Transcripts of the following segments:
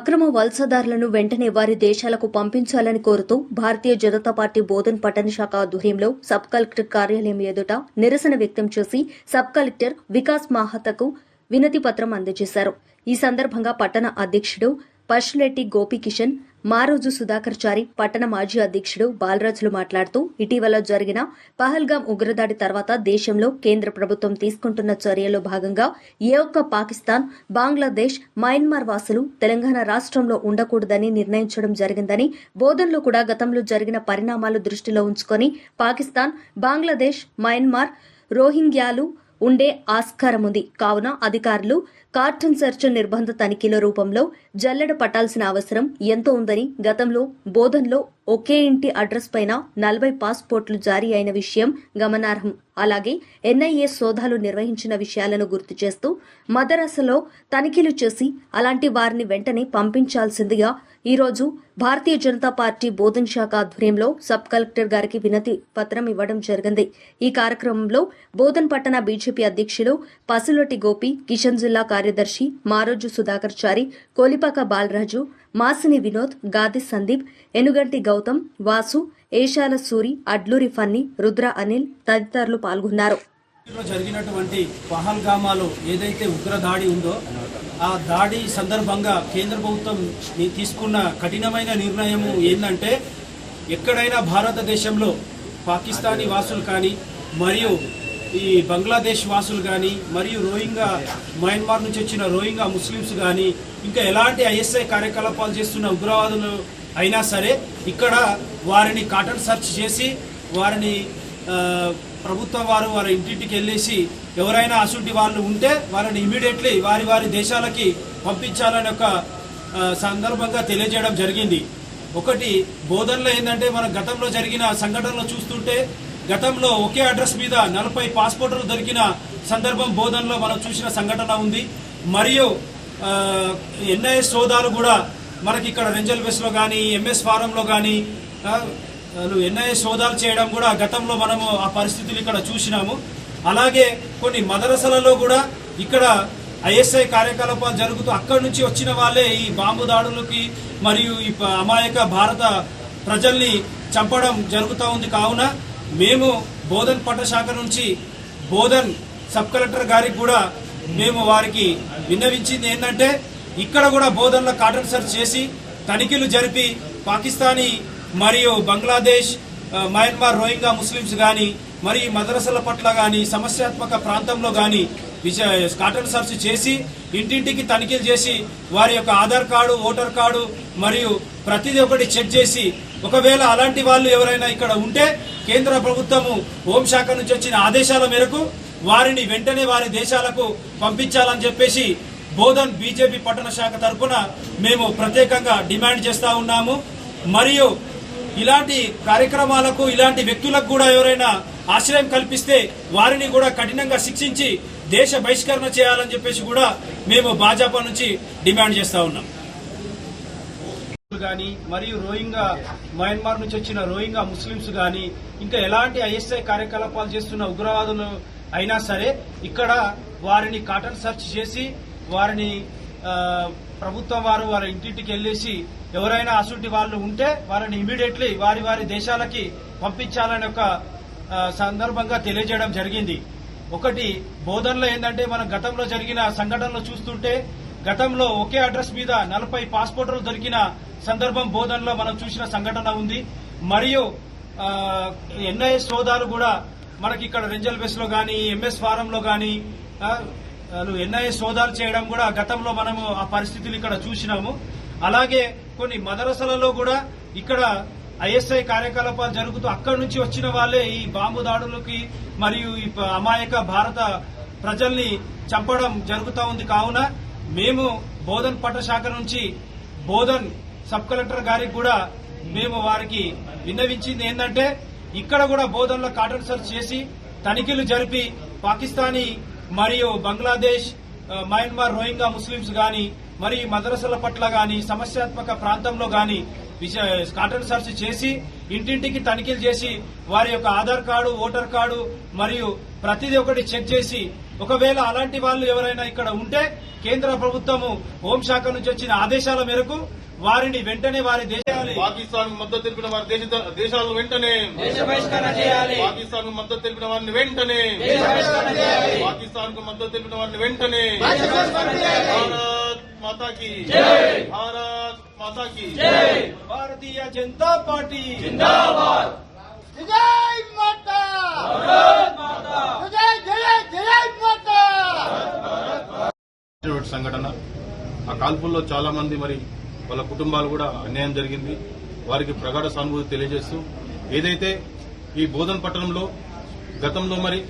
అక్రమ వలసదారులను వెంటనే వారి దేశాలకు పంపించాలని కోరుతూ భారతీయ జనతా పార్టీ బోధన్ పట్టణ శాఖ ఆధ్వర్యంలో సబ్ కలెక్టర్ కార్యాలయం ఎదుట నిరసన వ్యక్తం చేసి సబ్ కలెక్టర్ వికాస్ మాహతకు వినతి పత్రం అందజేశారు. ఈ సందర్భంగా పట్టణ అధ్యక్షుడు పశులెట్టి గోపికిషన్ మారోజు సుధాకర్ చారి పట్టణ మాజీ అధ్యక్షుడు బాలరాజులు మాట్లాడుతూ ఇటీవల జరిగిన పహల్గాం ఉగ్రదాడి తర్వాత దేశంలో కేంద్ర ప్రభుత్వం తీసుకుంటున్న చర్యలో భాగంగా ఏ ఒక్క పాకిస్తాన్ బంగ్లాదేశ్ మయన్మార్ వాసులు తెలంగాణ రాష్ట్రంలో ఉండకూడదని నిర్ణయించడం జరిగిందని బోధనలో కూడా గతంలో జరిగిన పరిణామాలు దృష్టిలో ఉంచుకొని పాకిస్తాన్ బంగ్లాదేశ్ మయన్మార్ రోహింగ్యాలు ఉండే ఆస్కారం ఉంది. కావున అధికారులు కార్టన్ సెర్చ్ నిర్బంధ తనిఖీల రూపంలో జల్లెడ పట్టాల్సిన అవసరం ఎంతో ఉందని గతంలో బోధన్లో ఒకే ఇంటి అడ్రస్ పైన నలభై పాస్పోర్ట్లు జారీ అయిన విషయం గమనార్హం. అలాగే ఎన్ఐఏ సోదాలు నిర్వహించిన విషయాలను గుర్తు చేస్తూ మదరసలో తనిఖీలు చేసి అలాంటి వారిని వెంటనే పంపించాల్సిందిగా ఈరోజు భారతీయ జనతా పార్టీ బోధన్ శాఖ ఆధ్వర్యంలో సబ్ కలెక్టర్ గారికి వినతి పత్రం ఇవ్వడం జరిగింది. ఈ కార్యక్రమంలో బోధన్ పట్టణ బీజేపీ అధ్యక్షులు పసులొట్టి గోపి కిషన్ జిల్లా కార్యదర్శి మారోజు సుధాకర్ చారి కోలిపాక బాలరాజు మాసిని వినోద్ గాది సందీప్ ఎనుగంటి గౌతమ్ వాసు ఏషాల సూరి అడ్లూరి ఫన్నీ రుద్ర అనిల్ తదితరులు పాల్గొన్నారు. జరిగినటువంటి పహల్గామాలో ఏదైతే ఉగ్ర దాడి ఉందో ఆ దాడి సందర్భంగా కేంద్ర ప్రభుత్వం తీసుకున్న కఠినమైన నిర్ణయం ఏంటంటే ఎక్కడైనా భారతదేశంలో పాకిస్తానీ వాసులు కానీ మరియు ఈ బంగ్లాదేశ్ వాసులు కానీ మరియు రోహింగా మయన్మార్ నుంచి వచ్చిన రోహింగా ముస్లిమ్స్ కానీ ఇంకా ఎలాంటి ఐఎస్ఐ కార్యకలాపాలు చేస్తున్న ఉగ్రవాదులు అయినా సరే ఇక్కడ వారిని కాటన్ సర్చ్ చేసి వారిని ప్రభుత్వం వారు వారి ఇంటింటికి వెళ్ళేసి ఎవరైనా అసుంటి వాళ్ళు ఉంటే వారిని ఇమీడియట్లీ వారి వారి దేశాలకి పంపించాలని ఒక సందర్భంగా తెలియజేయడం జరిగింది. ఒకటి బోధనలో ఏంటంటే మన గతంలో జరిగిన సంఘటనలు చూస్తుంటే గతంలో ఒకే అడ్రస్ మీద నలభై పాస్పోర్టులు దొరికిన సందర్భం బోధనలో మనం చూసిన సంఘటన ఉంది. మరియు ఎన్ఐఎస్ సోదాలు కూడా మనకి ఇక్కడ రెంజల్వేస్లో కానీ ఎంఎస్ ఫారంలో కానీ ఎన్ఐఏ సోదాలు చేయడం కూడా గతంలో మనము ఆ పరిస్థితులు ఇక్కడ చూసినాము. అలాగే కొన్ని మదరసలలో కూడా ఇక్కడ ఐఎస్ఐ కార్యకలాపాలు జరుగుతూ అక్కడి నుంచి వచ్చిన వాళ్ళే ఈ బాంబు దాడులకి మరియు ఈ అమాయక భారత ప్రజల్ని చంపడం జరుగుతూ ఉంది. కావున మేము బోధన్ పట్టశాఖ నుంచి బోధన్ సబ్ కలెక్టర్ గారికి కూడా మేము వారికి విన్నవించింది ఏంటంటే ఇక్కడ కూడా బోధన్లో కాటన్ సర్చ్ చేసి తనిఖీలు జరిపి పాకిస్తానీ మరియు బంగ్లాదేశ్ మయన్మార్ రోహింగా ముస్లిమ్స్ కానీ మరి మదరసల పట్ల కానీ సమస్యాత్మక ప్రాంతంలో కానీ కాటన్ సర్చ్ చేసి ఇంటింటికి తనిఖీలు చేసి వారి యొక్క ఆధార్ కార్డు ఓటర్ కార్డు మరియు ప్రతిదీ ఒకటి చెక్ చేసి ఒకవేళ అలాంటి వాళ్ళు ఎవరైనా ఇక్కడ ఉంటే కేంద్ర ప్రభుత్వము హోంశాఖ నుంచి వచ్చిన ఆదేశాల మేరకు వారిని వెంటనే వారి దేశాలకు పంపించాలని చెప్పేసి బోధన్ బీజేపీ పట్టణ శాఖ తరఫున మేము ప్రత్యేకంగా డిమాండ్ చేస్తూ ఉన్నాము. మరియు ఇలాంటి కార్యక్రమాలకు ఇలాంటి వ్యక్తులకు కూడా ఎవరైనా ఆశ్రయం కల్పిస్తే వారిని కూడా కఠినంగా శిక్షించి దేశ బహిష్కరణ చేయాలని చెప్పేసి కూడా మేము భాజపా నుంచి డిమాండ్ చేస్తా ఉన్నాం. కానీ మరియు రోహింగా మయన్మార్ నుంచి వచ్చిన రోహింగా ముస్లిమ్స్ కానీ ఇంకా ఎలాంటి ఐఎస్ఐ కార్యకలాపాలు చేస్తున్న ఉగ్రవాదులు అయినా సరే ఇక్కడ వారిని కాటన్ సర్చ్ చేసి వారిని ప్రభుత్వం వారు వారి ఇంటింటికి వెళ్ళేసి ఎవరైనా అసూటి వాళ్ళు ఉంటే వారిని ఇమీడియట్లీ వారి వారి దేశాలకి పంపించాలని ఒక సందర్భంగా తెలియజేయడం జరిగింది. ఒకటి బోధనలో ఏంటంటే మనం గతంలో జరిగిన సంఘటనలు చూస్తుంటే గతంలో ఒకే అడ్రస్ మీద నలభై పాస్పోర్టులు దొరికిన సందర్భం బోధనలో మనం చూసిన సంఘటన ఉంది. మరియు ఎన్ఐఏ సోదాలు కూడా మనకి ఇక్కడ రెంజల్ బెస్లో కానీ ఎంఎస్ ఫారంలో కానీ ఎన్ఐఏ సోదాలు చేయడం కూడా గతంలో మనము ఆ పరిస్థితులు ఇక్కడ చూసినాము. అలాగే కొన్ని మదరసలలో కూడా ఇక్కడ ఐఎస్ఐ కార్యకలాపాలు జరుగుతూ అక్కడి నుంచి వచ్చిన వాళ్ళే ఈ బాంబు దాడులకి మరియు ఈ అమాయక భారత ప్రజల్ని చంపడం జరుగుతూ ఉంది. కావున మేము బోధన్ పట్టశాఖ నుంచి బోధన్ సబ్ కలెక్టర్ గారికి కూడా మేము వారికి విన్నవించింది ఏంటంటే ఇక్కడ కూడా బోధనలో కాటన్ సర్చ్ చేసి తనిఖీలు జరిపి పాకిస్తానీ మరియు బంగ్లాదేశ్ మయన్మార్ రోహింగా ముస్లిమ్స్ గాని మరియు మదరసల పట్ల గాని సమస్యాత్మక ప్రాంతంలో గాని కాటన్ సర్చ్ చేసి ఇంటింటికి తనిఖీలు చేసి వారి యొక్క ఆధార్ కార్డు ఓటర్ కార్డు మరియు ప్రతిదీ ఒకటి చెక్ చేసి ఒకవేళ అలాంటి వాళ్ళు ఎవరైనా ఇక్కడ ఉంటే కేంద్ర ప్రభుత్వము హోంశాఖ నుంచి వచ్చిన ఆదేశాల మేరకు వారిని వెంటనే వారి దేశాలు పాకిస్తాన్ మద్దతు తెలిపిన వారి దేశ దేశాలను వెంటనే పాకిస్తాన్కు మద్దతు తెలిపిన వారిని వెంటనే పాకిస్తాన్కు మద్దతు తెలిపిన వారిని వెంటనే భారత్ మాతాకి భారత్ మాతాకి. భారతీయ జనతా పార్టీ. జై మాతా. జై జై జై మాతా. ఇటువంటి సంఘటన. ఆ కాల్పుల్లో చాలా మంది మరి వాళ్ళ కుటుంబాలు కూడా అన్యాయం జరిగింది. వారికి ప్రగాఢ సానుభూతి తెలియజేస్తూ ఏదైతే ఈ బోధన్ పట్టణంలో గతంలో మరి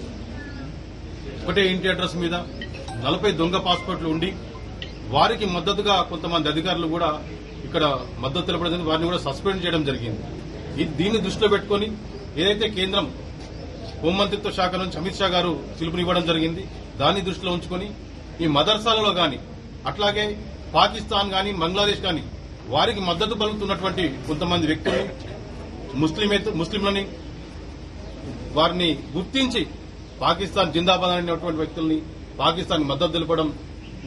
ఒకటే ఇంటి అడ్రస్ మీద నలభై దొంగ పాస్పోర్ట్లు ఉండి వారికి మద్దతుగా కొంతమంది అధికారులు కూడా ఇక్కడ మద్దతు తెలపడం జరిగింది. వారిని కూడా సస్పెండ్ చేయడం జరిగింది ఇది దీన్ని దృష్టిలో పెట్టుకొని ఏదైతే కేంద్రం హోంమంత్రిత్వ శాఖ నుంచి అమిత్ షా గారు పిలుపునివ్వడం జరిగింది దాన్ని దృష్టిలో ఉంచుకొని ఈ మదర్సాలలో గాని అట్లాగే పాకిస్తాన్ గాని బంగ్లాదేశ్ గాని వారికి మద్దతు పలుకుతున్నటువంటి కొంతమంది వ్యక్తులు ముస్లిమేత్ ముస్లింలని వారిని గుర్తించి పాకిస్తాన్ జిందాబాద్ అనేటువంటి వ్యక్తుల్ని పాకిస్తాన్ మద్దతు తెలపడం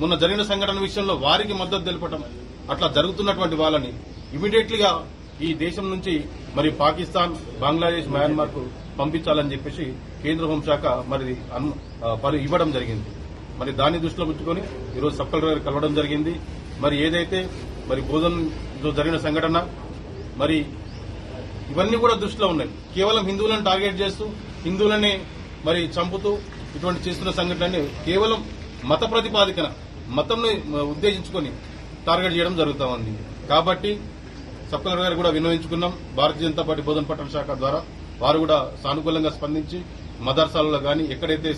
మొన్న జరిగిన సంఘటన విషయంలో వారికి మద్దతు తెలపడం అట్లా జరుగుతున్నటువంటి వాళ్ళని ఇమీడియట్లీగా ఈ దేశం నుంచి మరి పాకిస్తాన్ బంగ్లాదేశ్ మయన్మార్కు పంపించాలని చెప్పేసి కేంద్ర హోంశాఖ మరి అను- ఇవ్వడం జరిగింది. మరి దాన్ని దృష్టిలో ఉంచుకొని ఈరోజు సబ్ కలెక్టర్ కలవడం జరిగింది. మరి ఏదైతే మరి బోధనలో జరిగిన సంఘటన మరి ఇవన్నీ కూడా దృష్టిలో ఉన్నాయి. కేవలం హిందువులను టార్గెట్ చేస్తూ హిందువులనే మరి చంపుతూ ఇటువంటి చేస్తున్న సంఘటనని కేవలం మత ప్రతిపాదికన మతంను ఉద్దేశించుకొని టార్గెట్ చేయడం జరుగుతా ఉంది. కాబట్టి సబ్ కలెక్టర్ గారు కూడా వినియోగించుకున్నాం. భారతీయ జనతా పార్టీ బోధన పట్టణ శాఖ ద్వారా వారు కూడా సానుకూలంగా స్పందించి మదర్సాలలో కానీ ఎక్కడైతే